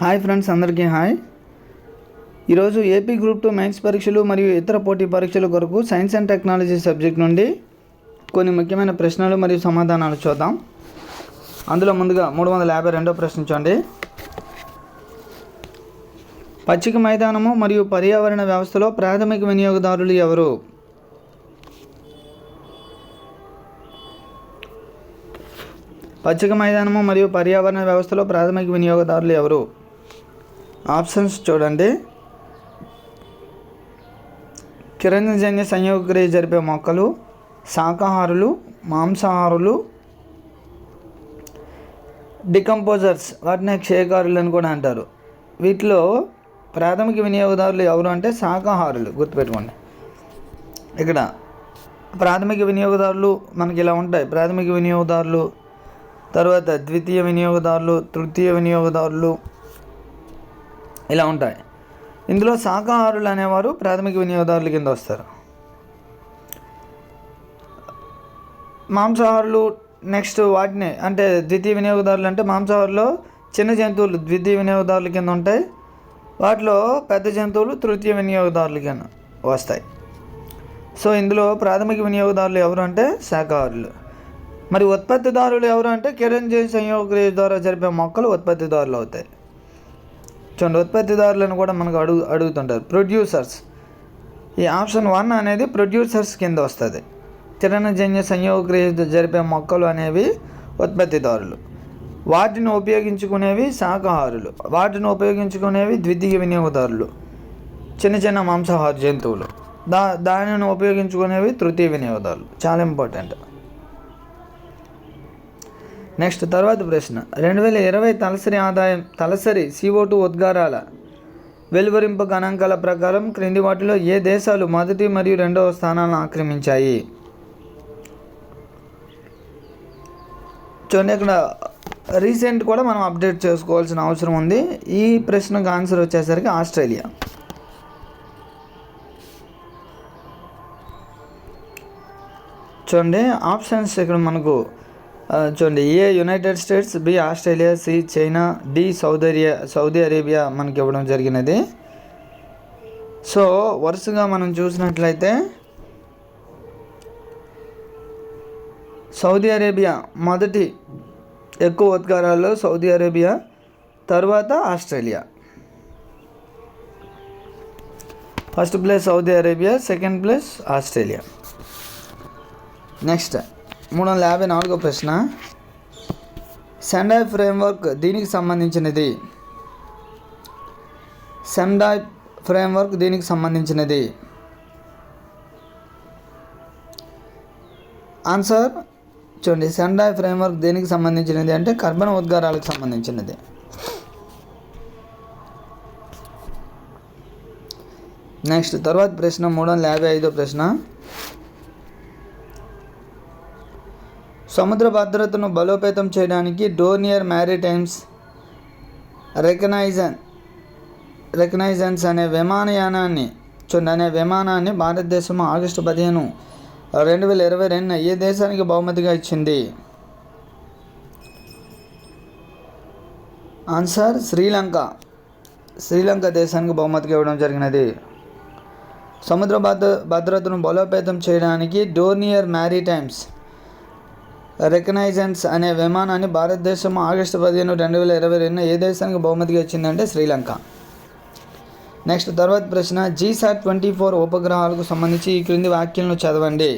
Hi friends అందరికీ hi. ఈరోజు AP group two mains పరీక్షలు మరియు ఇతర పోటీ పరీక్షల కొరకు సైన్స్ అండ్ టెక్నాలజీ సబ్జెక్ట్ నుండి కొన్ని ముఖ్యమైన ప్రశ్నలు మరియు సమాధానాలు చూద్దాం. అందులో ముందుగా మూడు వందల యాభై రెండో ప్రశ్న చూడండి. పచ్చిక మైదానము మరియు పర్యావరణ వ్యవస్థలో ప్రాథమిక వినియోగదారులు ఎవరు? పచ్చిక మైదానము మరియు పర్యావరణ వ్యవస్థలో ప్రాథమిక వినియోగదారులు ఎవరు? ఆప్షన్స్ చూడండి. కిరణజన్య సంయోగక్రియ జరిపే మొక్కలు శాకాహారులు మాంసాహారులు డికంపోజర్స్ వాటిని క్షయకారులు అని కూడా అంటారు. వీటిలో ప్రాథమిక వినియోగదారులు ఎవరు అంటే శాకాహారులు గుర్తుపెట్టుకోండి. ఇక్కడ ప్రాథమిక వినియోగదారులు మనకి ఇలా ఉంటాయి. ప్రాథమిక వినియోగదారులు తర్వాత ద్వితీయ వినియోగదారులు తృతీయ వినియోగదారులు ఇలా ఉంటాయి. ఇందులో శాఖాహారులు అనేవారు ప్రాథమిక వినియోగదారుల కింద వస్తారు. మాంసాహారులు నెక్స్ట్ వాటిని అంటే ద్వితీయ వినియోగదారులు అంటే మాంసాహారులో చిన్న జంతువులు ద్వితీయ వినియోగదారుల కింద ఉంటాయి. వాటిలో పెద్ద జంతువులు తృతీయ వినియోగదారుల కింద వస్తాయి. సో ఇందులో ప్రాథమిక వినియోగదారులు ఎవరు అంటే శాకాహారులు. మరి ఉత్పత్తిదారులు ఎవరు అంటే కిరణజీ సంయోగక్రియ ద్వారా జరిపే మొక్కలు ఉత్పత్తిదారులు అవుతాయి. చూడండి ఉత్పత్తిదారులను కూడా మనకు అడుగు అడుగుతుంటారు. ప్రొడ్యూసర్స్. ఈ ఆప్షన్ వన్ అనేది ప్రొడ్యూసర్స్ కింద వస్తుంది. కిరణజన్య సంయోగక్రియ జరిపే మొక్కలు అనేవి ఉత్పత్తిదారులు. వాటిని ఉపయోగించుకునేవి శాకాహారులు. వాటిని ఉపయోగించుకునేవి ద్వితీయ వినియోగదారులు. చిన్న చిన్న మాంసాహార జంతువులు. దా దానిని ఉపయోగించుకునేవి తృతీయ వినియోగదారులు. చాలా ఇంపార్టెంట్. నెక్స్ట్ తర్వాత ప్రశ్న. రెండు వేల ఇరవై తలసరి ఆదాయం తలసరి సిఓ టూ ఉద్గారాల వెలువరింపు గణాంకాల ప్రకారం క్రింది వాటిలో ఏ దేశాలు మొదటి మరియు రెండవ స్థానాలను ఆక్రమించాయి? చూడండి ఇక్కడ రీసెంట్ కూడా మనం అప్డేట్ చేసుకోవాల్సిన అవసరం ఉంది. ఈ ప్రశ్నకు ఆన్సర్ వచ్చేసరికి ఆస్ట్రేలియా. చూడండి ఆప్షన్స్ ఇక్కడ మనకు చూడండి A United States B Australia C China D Saudi Saudi Arabia మనకి ఇవ్వడం జరిగినది. సో వరుసగా మనం చూసినట్లయితే సౌదీ అరేబియా మొదటి ఎక్కువ ఉద్గారాల్లో సౌదీ అరేబియా తర్వాత Australia first place Saudi Arabia second place Australia next మూడు వందల యాభై నాలుగో ప్రశ్న. సెండాయ్ ఫ్రేమ్వర్క్ దీనికి సంబంధించినది. సెండాయ్ ఫ్రేమ్వర్క్ దీనికి సంబంధించినది. ఆన్సర్ చూడండి. సెండాయ్ ఫ్రేమ్వర్క్ దేనికి సంబంధించినది అంటే కర్బన ఉద్గారాలకు సంబంధించినది. నెక్స్ట్ తర్వాత ప్రశ్న మూడు వందల యాభై ఐదో ప్రశ్న. సముద్ర భద్రతను బలోపేతం చేయడానికి డోనియర్ మ్యారిటైమ్స్ రికనైజన్ రికనైజన్స్ అనే విమానయానాన్ని చూడండి అనే విమానాన్ని భారతదేశం ఆగస్టు పదిహేను రెండు వేల ఇరవై రెండు ఏ దేశానికి బహుమతిగా ఇచ్చింది? ఆన్సర్ శ్రీలంక. శ్రీలంక దేశానికి బహుమతిగా ఇవ్వడం జరిగినది. సముద్ర భద్ర భద్రతను బలోపేతం చేయడానికి డోర్నియర్ మ్యారిటైమ్స్ రికనైజెన్స్ అనే విమానాన్ని భారతదేశం ఆగస్టు పదిహేను రెండు వేల ఇరవై రెండు ఏ దేశానికి బహుమతిగా ఇచ్చిందంటే శ్రీలంక. నెక్స్ట్ తర్వాత ప్రశ్న జీసాట్ ట్వంటీ ఫోర్ ఉపగ్రహాలకు సంబంధించి ఈ క్రింది వ్యాఖ్యలను చదవండి.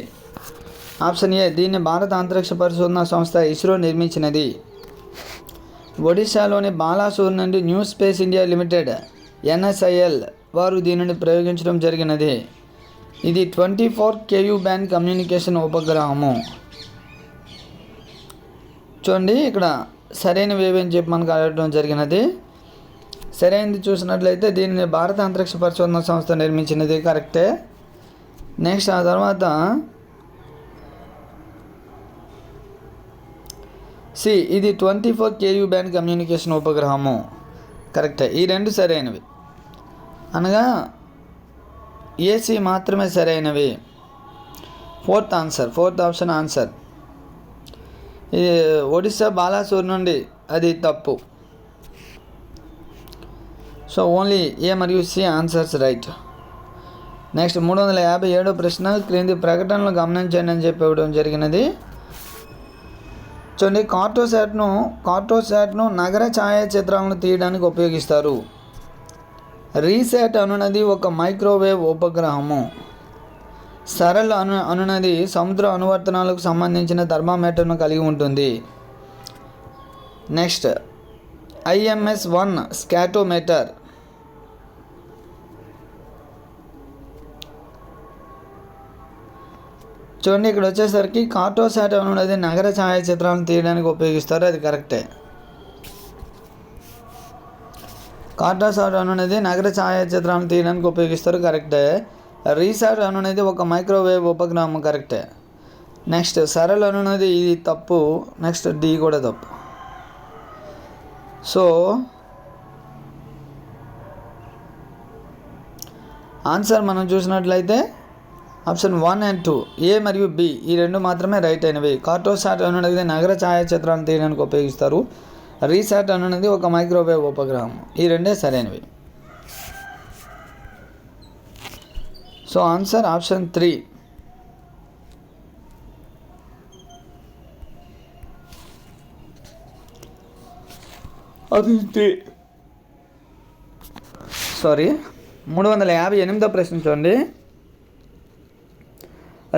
ఆప్షన్ ఏ దీన్ని భారత అంతరిక్ష పరిశోధన సంస్థ ఇస్రో నిర్మించినది. ఒడిశాలోని బాలాసూర్ నుండి new space India limited NSIL వారు దీనిని ప్రయోగించడం జరిగినది. ఇది twenty four Ku band communication ఉపగ్రహము. చూడండి ఇక్కడ సరైన ఏవి అని చెప్పి మనకు అడగడం జరిగినది. సరైనది చూసినట్లయితే దీనిని భారత అంతరిక్ష పరిశోధన సంస్థ నిర్మించినది. కరెక్టే నెక్స్ట్ ఆ తర్వాత సి ఇది twenty four Ku band communication ఉపగ్రహము కరెక్టే ఈ రెండు సరైనవి. అనగా ఏసీ మాత్రమే సరైనవి. Fourth answer fourth option answer Odisha Odisha Balasore నుండి అది తప్పు. సో ఓన్లీ ఏ మరియు సి ఆన్సర్స్ రైట్. నెక్స్ట్ మూడు వందల యాభై ఏడో ప్రశ్న క్రింది ప్రకటనలు గమనించండి అని చెప్పి ఇవ్వడం జరిగినది. చూడండి కార్టోసాట్ను కార్టోసాట్ను నగర ఛాయాచిత్రాలను తీయడానికి ఉపయోగిస్తారు. రీసెట్ అనునది ఒక మైక్రోవేవ్ ఉపగ్రహము. సరళ అను అనునది సముద్ర అనువర్తనాలకు సంబంధించిన థర్మామీటర్ను కలిగి ఉంటుంది. Next IMS one scatterometer. చూడండి ఇక్కడ వచ్చేసరికి కార్టోసాట్ అనేది నగర ఛాయాచిత్రాలను తీయడానికి ఉపయోగిస్తారు. అది కరెక్టే. కార్టోసాట్ అనేది నగర ఛాయాచిత్రాలను తీయడానికి ఉపయోగిస్తారు. కరెక్టే. రీసాట్ అనేది ఒక మైక్రోవేవ్ ఉపగ్రహం కరెక్టే. నెక్స్ట్ సరళ అనున్నది ఇది తప్పు. నెక్స్ట్ డి కూడా తప్పు. సో ఆన్సర్ మనం చూసినట్లయితే option one and two A మరియు బి ఈ రెండు మాత్రమే రైట్ అయినవి. కార్టోసాట్ అనేది నగర ఛాయాచిత్రాలను తీయడానికి ఉపయోగిస్తారు. రీసాట్ అనేది ఒక మైక్రోవేవ్ ఉపగ్రహం. ఈ రెండే సరైనవి. సో ఆన్సర్ ఆప్షన్ త్రీ అది సారీ మూడు వందల యాభై ఎనిమిదో ప్రశ్న చూడండి.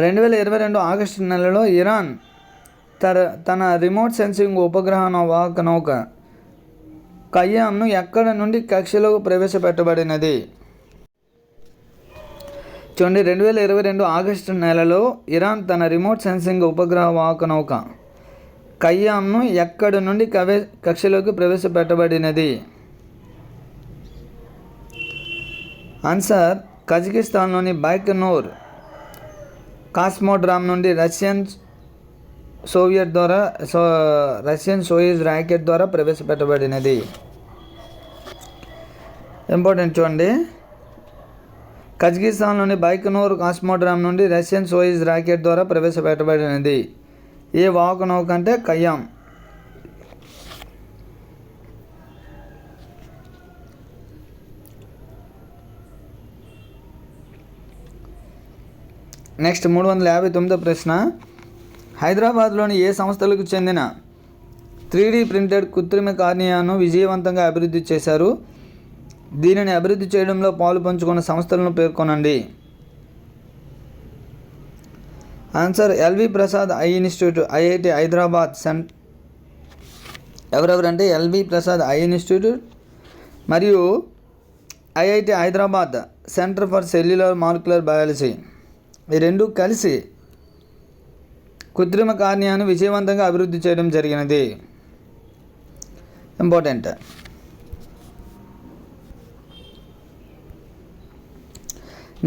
రెండు వేల ఇరవై రెండు ఆగస్టు నెలలో ఇరాన్ తర తన రిమోట్ సెన్సింగ్ ఉపగ్రహ వాహక నౌక కయ్యాంను ఎక్కడ నుండి కక్షలోకి ప్రవేశపెట్టబడినది? చూడండి రెండు వేల ఇరవై రెండు ఆగస్టు నెలలో ఇరాన్ తన రిమోట్ సెన్సింగ్ ఉపగ్రహ వాహక నౌక కయ్యాంను ఎక్కడి నుండి కవే కక్షలోకి ప్రవేశపెట్టబడినది? ఆన్సర్ కజకిస్తాన్లోని బైకనూర్ కాస్మోడ్రామ్ నుండి రష్యన్ సోవియట్ ద్వారా సో రష్యన్ సోయిజ్ ర్యాకెట్ ద్వారా ప్రవేశపెట్టబడినది. ఇంపార్టెంట్ చూడండి. కజకిస్తాన్లోని బైకనూర్ కాస్మోడ్రామ్ నుండి రష్యన్ సోయిజ్ రాకెట్ ద్వారా ప్రవేశపెట్టబడినది. ఏ వాక నౌక అంటే కయ్యాం నెక్స్ట్ మూడు వందల యాభై తొమ్మిదో ప్రశ్న. హైదరాబాద్లోని ఏ సంస్థలకు చెందిన త్రీ డీ ప్రింటెడ్ కృత్రిమ కార్నియాను విజయవంతంగా అభివృద్ధి చేశారు? దీనిని అభివృద్ధి చేయడంలో పాలు పంచుకున్న సంస్థలను పేర్కొనండి. Answer LV Prasad eye institute IIT Hyderabad centre ఎవరెవరంటే LV Prasad eye institute మరియు IIT Hyderabad centre for cellular molecular biology. ఈ రెండు కలిసి కృత్రిమ కార్యాన్ని విజయవంతంగా అభివృద్ధి చేయడం జరిగినది. ఇంపార్టెంట్.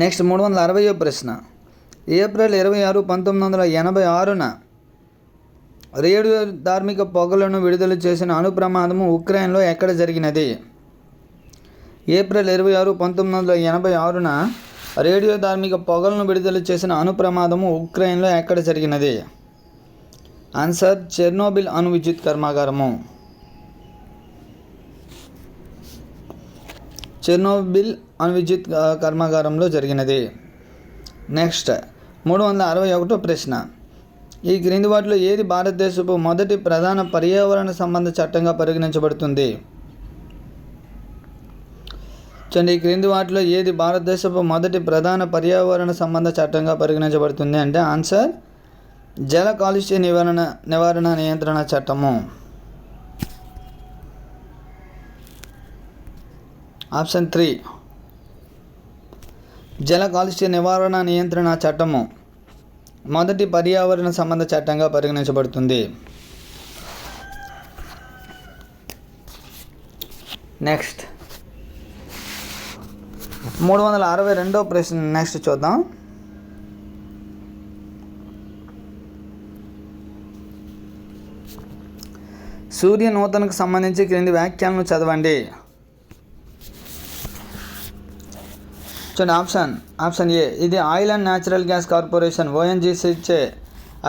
నెక్స్ట్ మూడు వందల అరవయో ప్రశ్న. ఏప్రిల్ ఇరవై ఆరు పంతొమ్మిది వందల ఎనభై ఆరున రేడియో ధార్మిక పొగలను విడుదల చేసిన అణు ప్రమాదము ఉక్రెయిన్లో ఎక్కడ జరిగినది? ఏప్రిల్ ఇరవై ఆరు పంతొమ్మిది వందల ఎనభై ఆరున రేడియో ధార్మిక పొగలను విడుదల చేసిన అణు ప్రమాదము ఉక్రెయిన్లో ఎక్కడ జరిగినది? ఆన్సర్ చెర్నోబిల్ అణు విద్యుత్ కర్మాగారము. చెర్నోబిల్ అణువిద్యుత్ కర్మాగారంలో జరిగినది. నెక్స్ట్ మూడు వందల అరవై ఒకటో ప్రశ్న. ఈ క్రింది వాటిలో ఏది భారతదేశపు మొదటి ప్రధాన పర్యావరణ సంబంధ చట్టంగా పరిగణించబడుతుంది? చూడండి ఈ క్రింది వాటిలో ఏది భారతదేశపు మొదటి ప్రధాన పర్యావరణ సంబంధ చట్టంగా పరిగణించబడుతుంది అంటే ఆన్సర్ జల కాలుష్య నివారణ నివారణ నియంత్రణ చట్టము. Option three. జల కాలుష్య నివారణ నియంత్రణ చట్టము. మొదటి పర్యావరణ సంబంధ చట్టంగా పరిగణించబడుతుంది. నెక్స్ట్. మూడు వందల అరవై రెండో ప్రశ్న నెక్స్ట్ చూద్దాం. సూర్య నూతనకు సంబంధించి క్రింది వ్యాఖ్యలను చదవండి. చూడండి ఆప్షన్ ఆప్షన్ ఏ. ఇది oil and natural gas corporation ఓఎన్జీసీచే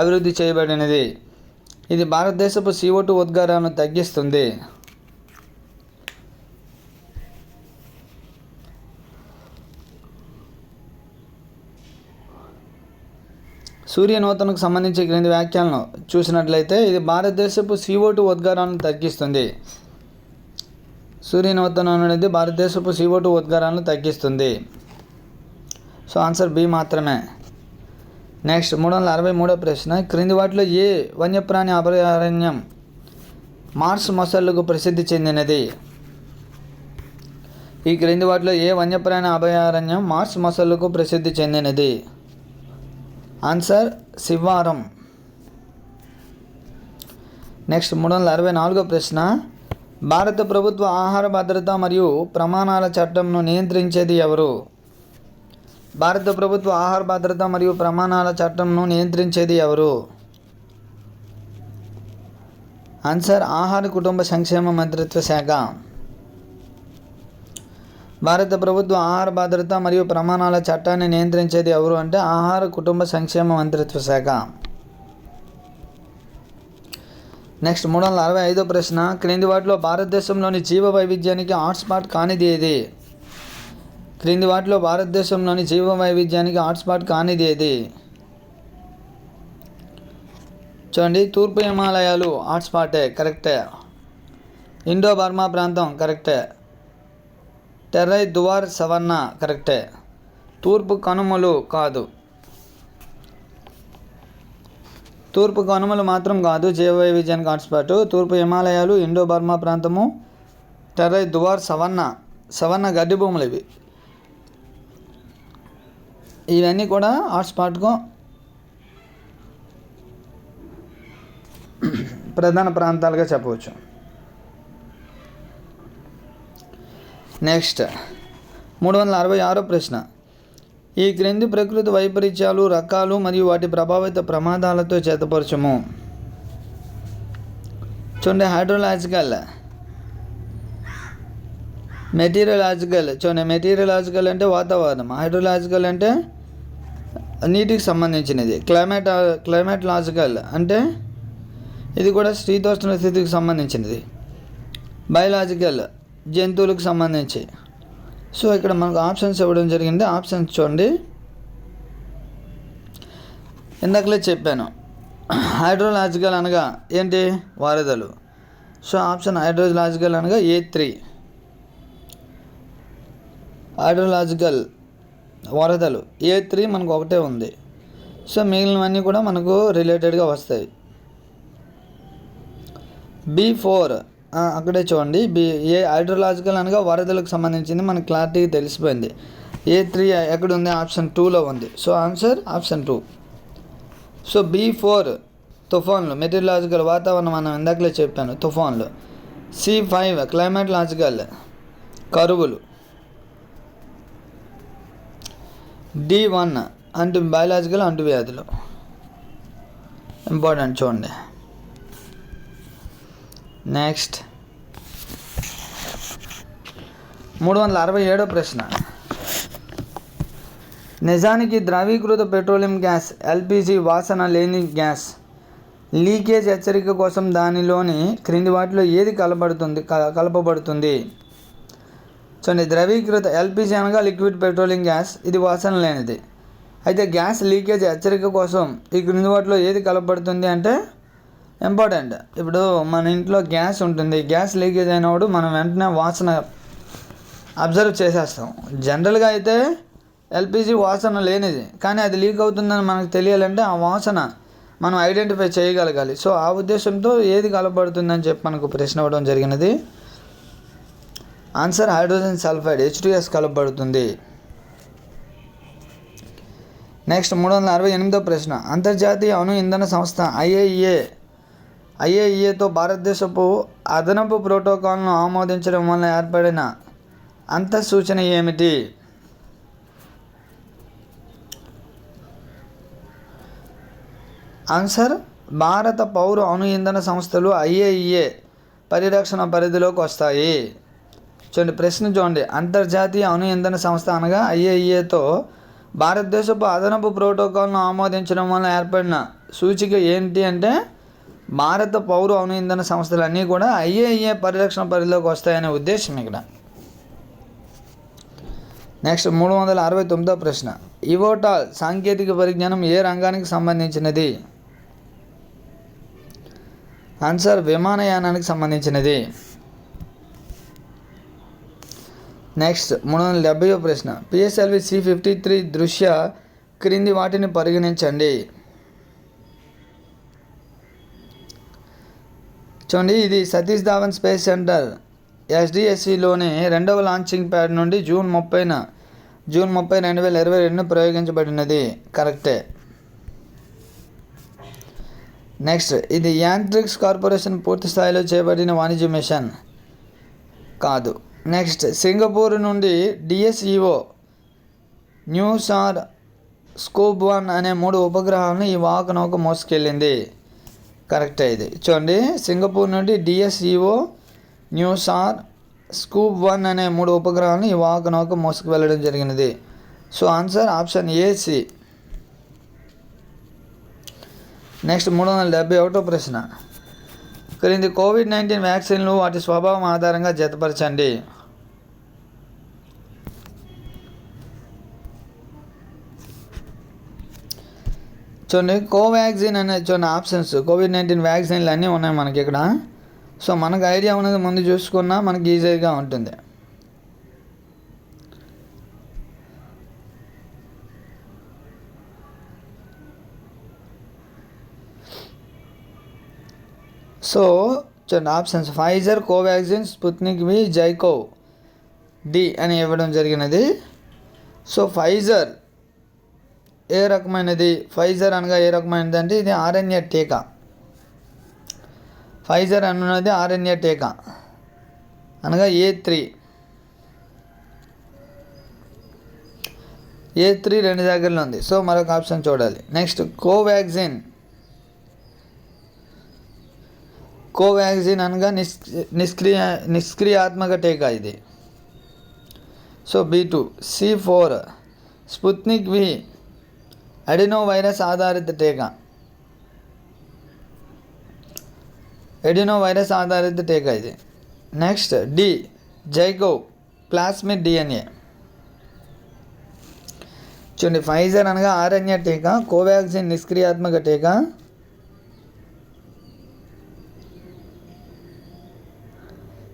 అభివృద్ధి చేయబడినది. ఇది భారతదేశపు సిఓ టూ ఉద్గారాలను తగ్గిస్తుంది. సూర్యనూతనకు సంబంధించి క్రింది వ్యాఖ్యలను చూసినట్లయితే ఇది భారతదేశపు సిఓ టూ ఉద్గారాలను తగ్గిస్తుంది. సూర్యనూతనం అనేది భారతదేశపు సిఓ టూ ఉద్గారాలను తగ్గిస్తుంది. సో ఆన్సర్ బి మాత్రమే. నెక్స్ట్ మూడు వందల అరవై మూడో ప్రశ్న. క్రింది వాటిలో ఏ వన్యప్రాణి అభయారణ్యం మార్స్ మొసళ్ళకు ప్రసిద్ధి చెందినది? ఈ క్రింది వాటిలో ఏ వన్యప్రాణి అభయారణ్యం మార్స్ మొసళ్ళకు ప్రసిద్ధి చెందినది? ఆన్సర్ శివారం. నెక్స్ట్ మూడు వందల అరవై నాలుగో ప్రశ్న. భారత ప్రభుత్వ ఆహార భద్రత మరియు ప్రమాణాల చట్టంను నియంత్రించేది ఎవరు? భారత ప్రభుత్వ ఆహార భద్రత మరియు ప్రమాణాల చట్టంను నియంత్రించేది ఎవరు? ఆన్సర్ ఆహార కుటుంబ సంక్షేమ మంత్రిత్వ శాఖ. భారత ప్రభుత్వ ఆహార భద్రత మరియు ప్రమాణాల చట్టాన్ని నియంత్రించేది ఎవరు అంటే ఆహార కుటుంబ సంక్షేమ మంత్రిత్వ శాఖ. నెక్స్ట్ మూడు వందల అరవై ఐదో ప్రశ్న క్రింది వాటిలో భారతదేశంలోని జీవ వైవిధ్యానికి హాట్స్పాట్ కానిది ఏది? క్రింది వాటిలో భారతదేశంలోని జీవ వైవిధ్యానికి హాట్స్పాట్ కానిది ఏది? చూడండి తూర్పు హిమాలయాలు హాట్స్పాటే కరెక్టే. ఇండో బర్మా ప్రాంతం కరెక్టే. టెర్రై దువార్ సవర్ణ కరెక్టే. తూర్పు కనుమలు కాదు. తూర్పు కనుమలు మాత్రం కాదు జీవ వైవిధ్యానికి హాట్స్పాట్ తూర్పు హిమాలయాలు ఇండో బర్మా ప్రాంతము టెర్రై దువార్ సవర్ణ సవర్ణ గడ్డి భూములు ఇవి. ఇవన్నీ కూడా హాట్స్పాట్గా ప్రధాన ప్రాంతాలుగా చెప్పవచ్చు. నెక్స్ట్ మూడు వందల అరవై ఆరో ప్రశ్న. ఈ క్రింది ప్రకృతి వైపరీత్యాలు రకాలు మరియు వాటి ప్రభావిత ప్రమాదాలతో చేతపరచము. చూడండి హైడ్రోలాజికల్. మెటీరియలాజికల్. చూడండి మెటీరియలాజికల్ అంటే వాతావరణం. హైడ్రోలాజికల్ అంటే నీటికి సంబంధించినది. క్లైమేట్ క్లైమేట్ లాజికల్ అంటే ఇది కూడా శీతోష్ణ స్థితికి సంబంధించినది. బయలాజికల్ జంతువులకు సంబంధించి. సో ఇక్కడ మనకు ఆప్షన్స్ ఇవ్వడం జరిగింది. ఆప్షన్స్ చూడండి. ఇందాకలే చెప్పాను. హైడ్రోలాజికల్ అనగా ఏంటి? వారధలు సో ఆప్షన్ హైడ్రోలాజికల్ అనగా ఏ త్రీ. హైడ్రోలాజికల్ వరదలు. ఏ త్రీ మనకు ఒకటే ఉంది. సో మిగిలినవన్నీ కూడా మనకు రిలేటెడ్గా వస్తాయి. బి ఫోర్ అక్కడే చూడండి. బి ఏ హైడ్రోలాజికల్ అనగా వరదలకు సంబంధించింది మనకు క్లారిటీగా తెలిసిపోయింది. ఏ త్రీ ఎక్కడ ఉంది ఆప్షన్ టూలో ఉంది. So answer option two so B four తుఫాన్లు. మెటీరియలాజికల్ వాతావరణం మనం ఇందాకలే చెప్పాను. తుఫాన్లు. సి ఫైవ్ క్లైమేట్ లాజికల్ కరువులు. డి వన్ అంటు బయలాజికల్ అంటువ్యాధులు ఇంపార్టెంట్ చూడండి. నెక్స్ట్ మూడు వందల అరవై ఏడో ప్రశ్న. నిజానికి ద్రవీకృత పెట్రోలియం గ్యాస్ ఎల్పిజి వాసన లేని గ్యాస్ లీకేజ్ హెచ్చరిక కోసం దానిలోని క్రింది వాటిలో ఏది కలపడుతుంది కలపబడుతుంది? చూడండి ద్రవీకృత ఎల్పిజి అనగా లిక్విడ్ పెట్రోలియం గ్యాస్. ఇది వాసన లేనిది. అయితే గ్యాస్ లీకేజ్ హెచ్చరిక కోసం ఈ క్రింది వాటిలో ఏది కలపబడుతుంది అంటే ఇంపార్టెంట్. ఇప్పుడు మన ఇంట్లో గ్యాస్ ఉంటుంది. గ్యాస్ లీకేజ్ అయినప్పుడు మనం వెంటనే వాసన అబ్జర్వ్ చేసేస్తాం. జనరల్గా అయితే ఎల్పిజి వాసన లేనిది. కానీ అది లీక్ అవుతుందని మనకు తెలియాలంటే ఆ వాసన మనం ఐడెంటిఫై చేయగలగాలి. సో ఆ ఉద్దేశంతో ఏది కలపడుతుందని చెప్పి మనకు ప్రశ్న ఇవ్వడం జరిగినది. ఆన్సర్ హైడ్రోజన్ సల్ఫైడ్ హెచ్డిఎస్ కలపబడుతుంది. నెక్స్ట్ మూడు వందల అరవై ఎనిమిదో ప్రశ్న. అంతర్జాతీయ అణు ఇంధన సంస్థ ఐఏఈఏ. ఐఏఈఏతో భారతదేశపు అదనపు ప్రోటోకాల్ను ఆమోదించడం వల్ల ఏర్పడిన అంతఃసూచన ఏమిటి? ఆన్సర్ భారత పౌర అణు ఇంధన సంస్థలు ఐఏఈఏ పరిరక్షణ పరిధిలోకి వస్తాయి. చూడండి ప్రశ్న చూడండి. అంతర్జాతీయ అణు ఇంధన సంస్థ అనగా ఐఏఈఏతో భారతదేశపు అదనపు ప్రోటోకాల్ను ఆమోదించడం వల్ల ఏర్పడిన సూచిక ఏంటి అంటే భారత పౌర అణు ఇంధన సంస్థలన్నీ కూడా ఐఏఈఏ పరిరక్షణ పరిధిలోకి వస్తాయనే ఉద్దేశం ఇక్కడ. నెక్స్ట్ మూడు వందల అరవై తొమ్మిదో ప్రశ్న. ఇవోటాల్ సాంకేతిక పరిజ్ఞానం ఏ రంగానికి సంబంధించినది? ఆన్సర్ విమానయానానికి సంబంధించినది. నెక్స్ట్ మూడు వందల డెబ్బై ప్రశ్న పిఎస్ఎల్వి సి ఫిఫ్టీ త్రీ దృశ్య క్రింది వాటిని పరిగణించండి. చూడండి ఇది సతీష్ ధావన్ స్పేస్ సెంటర్. ఎస్డిఎస్సిలోని రెండవ లాంచింగ్ ప్యాడ్ నుండి జూన్ ముప్పైన జూన్ ముప్పై రెండు వేల ఇరవై రెండు ప్రయోగించబడినది. కరెక్టే. నెక్స్ట్ ఇది యాంత్రిక్స్ కార్పొరేషన్ పూర్తి స్థాయిలో చేపట్టిన వాణిజ్య మిషన్. కాదు. నెక్స్ట్ సింగపూర్ నుండి డిఎస్ఈఓ న్యూసార్ స్కోప్ వన్ అనే మూడు ఉపగ్రహాలను ఈ వాహక నౌక మోసుకెళ్ళింది. కరెక్ట్ ఇది. చూడండి సింగపూర్ నుండి డిఎస్ఈఓ న్యూసార్ స్కూప్ వన్ అనే మూడు ఉపగ్రహాలను ఈ వాహక నౌక మోసుకు వెళ్ళడం జరిగినది. So answer option AC. Next మూడు వందల డెబ్బై ఒకటో ప్రశ్న. క్రింది కోవిడ్ నైన్టీన్ వ్యాక్సిన్లు వాటి స్వభావం ఆధారంగా జతపరచండి. చూడండి కోవాక్సిన్ అనే చూడండి ఆప్షన్స్ కోవిడ్ నైన్టీన్ వ్యాక్సిన్లు అన్నీ ఉన్నాయి మనకి ఇక్కడ. సో మనకు ఐడియా ఉన్నది ముందు చూసుకున్నా మనకి ఈజీగా ఉంటుంది. సో చూడండి options. Pfizer Covaxin Sputnik V ZyCoV D అని ఇవ్వడం జరిగినది. సో ఫైజర్ ఏ రకమైనది? ఫైజర్ అనగా ఏ రకమైనది అంటే ఇది ఆర్ఎన్ఏ టీకా. ఫైజర్ అన్నది ఆర్ఎన్ఏ టీకా. అనగా ఏ త్రీ ఏ త్రీ రెండు దగ్గరలో ఉంది. సో మరొక ఆప్షన్ చూడాలి. నెక్స్ట్ కోవాక్సిన్ కోవాక్సిన్ అనగా నిష్ నిష్క్రియ నిష్క్రియాత్మక టీకా ఇది. So B two C four Sputnik V adeno virus ఆధారిత టీకా ఎడినో వైరస్ ఆధారిత టీకా ఇది next D ZyCoV plasmid DNA చూడండి ఫైజర్ అనగా ఆర్ఎన్ఏ టీకా కోవాక్సిన్ నిష్క్రియాత్మక టీకా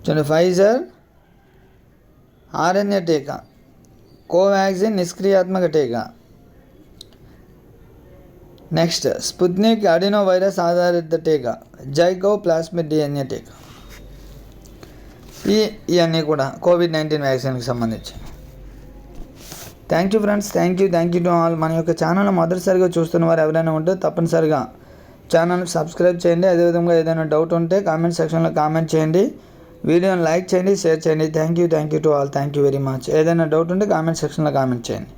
చూడండి ఫైజర్ ఆర్ఎన్ఏ టీకా కోవాక్సిన్ నిష్క్రియాత్మక టీకా నెక్స్ట్ స్పుత్నిక్ అడినో వైరస్ ఆధారిత టీకా జైకో ప్లాస్మిడ్ డిఎన్ఏ టీకా. ఈ ఇవన్నీ కూడా కోవిడ్ నైన్టీన్ వ్యాక్సిన్కి సంబంధించి. Thank you friends thank you thank you to all మన యొక్క ఛానల్ మొదటిసారిగా చూస్తున్న వారు ఎవరైనా ఉంటే తప్పనిసరిగా ఛానల్ సబ్స్క్రైబ్ చేయండి. అదేవిధంగా ఏదైనా డౌట్ ఉంటే కామెంట్ సెక్షన్లో కామెంట్ చేయండి. వీడియోని లైక్ చేయండి షేర్ చేయండి. Thank you thank you to all thank you very much ఏదైనా డౌట్ ఉంటే కామెంట్ సెక్షన్లో కామెంట్ చేయండి.